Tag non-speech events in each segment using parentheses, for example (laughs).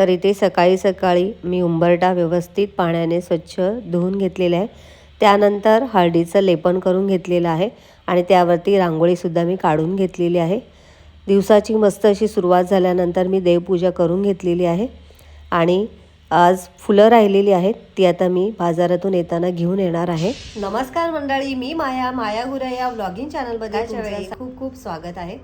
तर इथे सकाळी सकाळी मी उंबरटा व्यवस्थित पाण्याने स्वच्छ धुवून घेतलेला आहे. त्यानंतर हळदीचं लेपन करून घेतलेलं आहे आणि त्यावरती रांगोळीसुद्धा मी काढून घेतलेली आहे. दिवसाची मस्त अशी सुरुवात झाल्यानंतर मी देवपूजा करून घेतलेली आहे आणि आज फुलं राहिलेली आहेत ती आता मी बाजारातून येताना घेऊन येणार आहे. नमस्कार मंडळी मी माया माया गुरे या व्लॉगिंग चॅनलमध्ये तुमचं खूप खूप स्वागत आहे.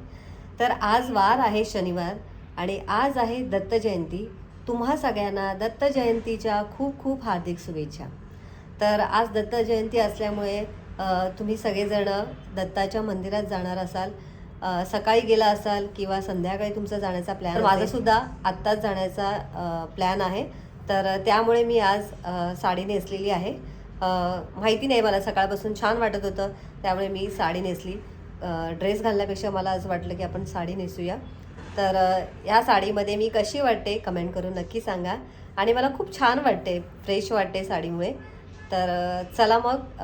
तर आज वार आहे शनिवार आणि आज आहे दत्त जयंती. तुम्हा सगळ्यांना दत्त जयंतीच्या खूप खूप हार्दिक शुभेच्छा. तर आज दत्त जयंती असल्यामुळे तुम्ही सगळेजण दत्ताच्या मंदिरात जाणार असाल. सकाळी गेला असाल किंवा संध्याकाळी तुमचा जाण्याचा प्लॅन माझा सुद्धा आत्ताच जाण्याचा प्लॅन आहे. तर त्यामुळे मी आज साडी नेसलेली आहे. माहिती नाही मला सकाळपासून छान वाटत होतं. त्यामुळे मी साडी नेसली. ड्रेस घालण्यापेक्षा मला असं वाटलं की आपण साडी नेसूया. तर अ, या साडीमध्ये मी कशी वाटते कमेंट करून नक्की सांगा. आणि मला खूप छान वाटते फ्रेश वाटते साडीमुळे. तर चला मग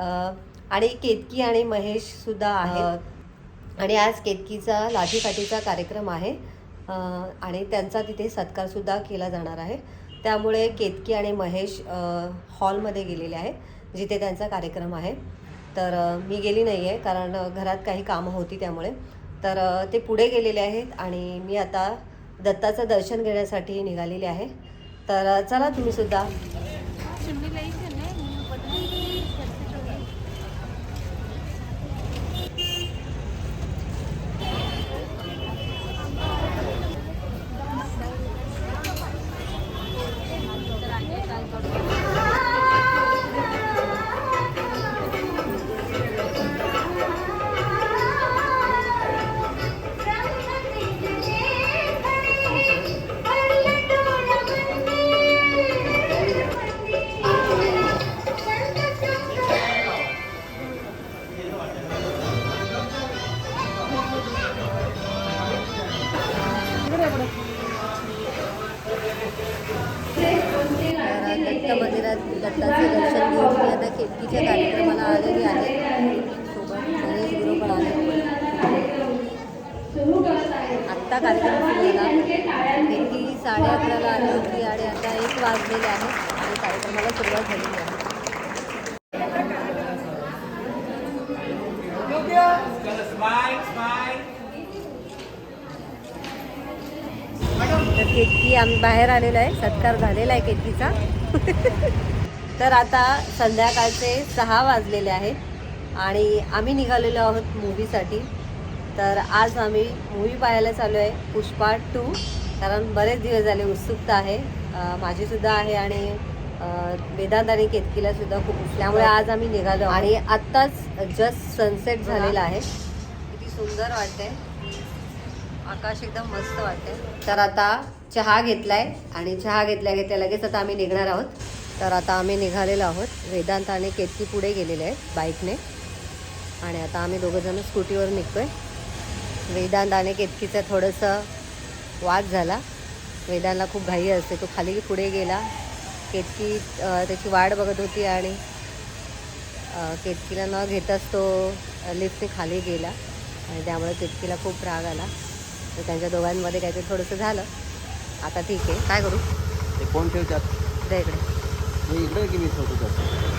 आणि केतकी आणि महेशसुद्धा आहेत. आणि आज केतकीचा लाठीकाठीचा कार्यक्रम आहे. आणि त्यांचा तिथे सत्कारसुद्धा केला जाणार आहे. त्यामुळे केतकी आणि महेश हॉलमध्ये गेलेले आहे जिथे त्यांचा कार्यक्रम आहे. तर मी गेली नाही आहे कारण घरात काही कामं होती त्यामुळे. तर ते पुढे गेलेले आहेत आणि मी आता दत्ताचं दर्शन घेण्यासाठी निघालेले आहे. तर चला तुम्हीसुद्धा. दत्त मंदिरात दत्ताचे दर्शन घेऊन मी आता केटकीच्या कार्यक्रमाला आलेली आहे. सोबत गणेश गुरु पण आले. आत्ता कार्यक्रम सुरू झाला केतकी साडे अकराला आली होती आणि आता एक वाजलेले आहे आणि कार्यक्रमाला सुरुवात झालेली आहे. तर केतकी आम्ही बाहेर आलेलो आहे. सत्कार झालेला आहे केतकीचा (laughs) तर आता संध्याकाळचे सहा वाजलेले आहेत आणि आम्ही निघालेलो आहोत मूवीसाठी तर आज आम्ही मूवी पाहायला चालू आहे पुष्पा टू कारण बरेच दिवस झाले उत्सुकता आहे. माझीसुद्धा आहे आणि वेदांत आणि केतकीला सुद्धा खूप. त्यामुळे आज आम्ही निघालो आणि आत्ताच जस्ट सनसेट झालेला आहे. किती सुंदर वाटते आकाश एकदम मस्त वाटते तर आता चहा घेतलाय आणि चहा घेतल्या घेतल्या लगेच आता आम्ही निघणार आहोत. तर आता आम्ही निघालेलो आहोत. वेदांत आणि केतकी पुढे गेलेले आहेत बाईकने. आणि आता आम्ही दोघंजण स्कूटीवर निघतोय. वेदांत आणि केतकीचं थोडंसं वाद झाला. वेदांतला खूप घाई असते. तो खाली पुढे गेला. केतकी त्याची वाट बघत होती आणि केतकीला न घेताच तो लिफ्टने खाली गेला. आणि त्यामुळे केतकीला खूप राग आला. तर त्यांच्या दोघांमध्ये काहीतरी थोडंसं झालं. आता ठीक आहे. काय करू? ते कोण ठेवतात? इकडे. मी इकडे की मी ठेवतो त्यात?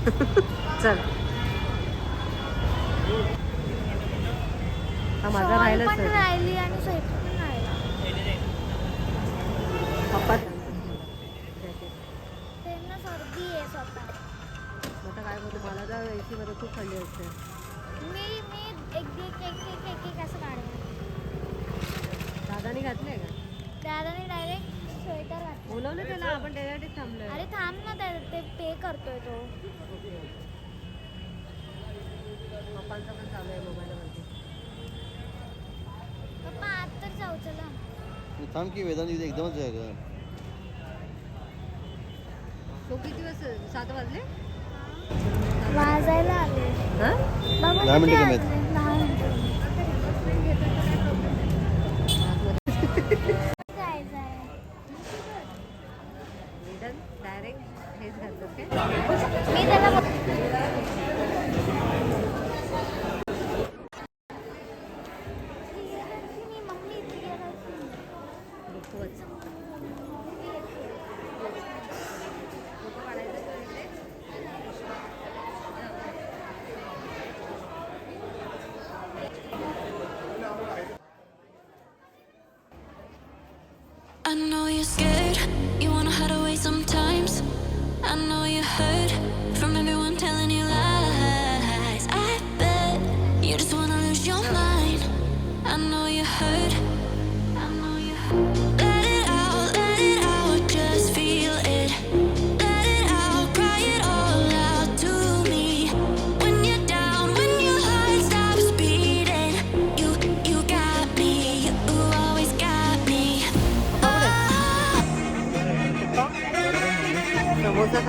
(laughs) चल. हा माझा राहिलाच. राहिली आणि खूप थंडी असते मी मी एक एक एक एक एक एक असं काढलं दादानी घातलंय का? दादाने डायरेक्ट स्वेटर घातलं बोलवलं त्याला आपण त्याच्यासाठीच थांबलोय. अरे थांब ना त्या- ते ते करतोय तो. पप्पांचं पण चालू आहे मोबाईलवरती पप्पा आत तर जाऊ चला. तू थांब की वेदांत इथे एकदमच आहे का तो किती वाजता? सात वाजले? वाजायला आले. हां? दहा मिनिटं कमी आहेत. I know you're scared.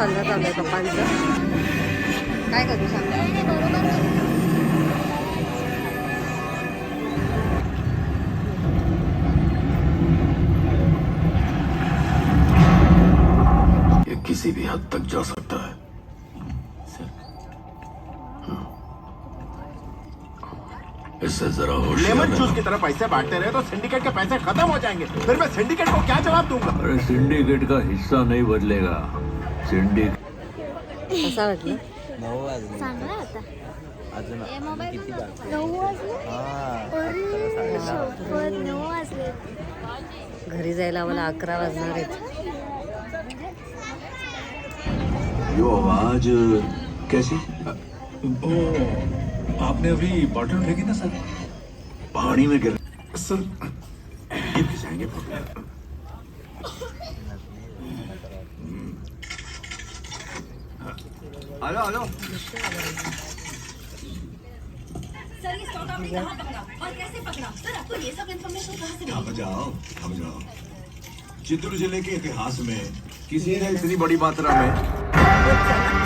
खाल्ला चालू आहे पप्पांचं. काय करू सांग? किसी भी हद तक जा सकता है। हम्म। इससे जरा लेमन जूस की तरह पैसे बांटते रहे तो सिंडिकेट के पैसे खत्म हो जाएँगे। फिर मैं सिंडिकेट को क्या जवाब दूँगा? अरे सिंडिकेट का हिस्सा नहीं बदलेगा। कसा वाटलं नऊ वाजले चांगला होता अजून ए, मोबाईल किती वाजले हा अरे नऊ वाजले घरी जायला आम्हाला अकरा वाजणार आहेत यो आवाज़ कैसी ओ आपने अभी बॉटल फेंकी ना सर पानी में गिर सर ये हेलो हेलो। सर ये स्टॉक आपने कहाँ पकड़ा? और कैसे पकड़ा? सर आपको ये सब इन्फॉर्मेशन कहाँ से जाओ जाओ। चित्तूर ज़िले के इतिहास में किसी ने इतनी बड़ी मात्रा में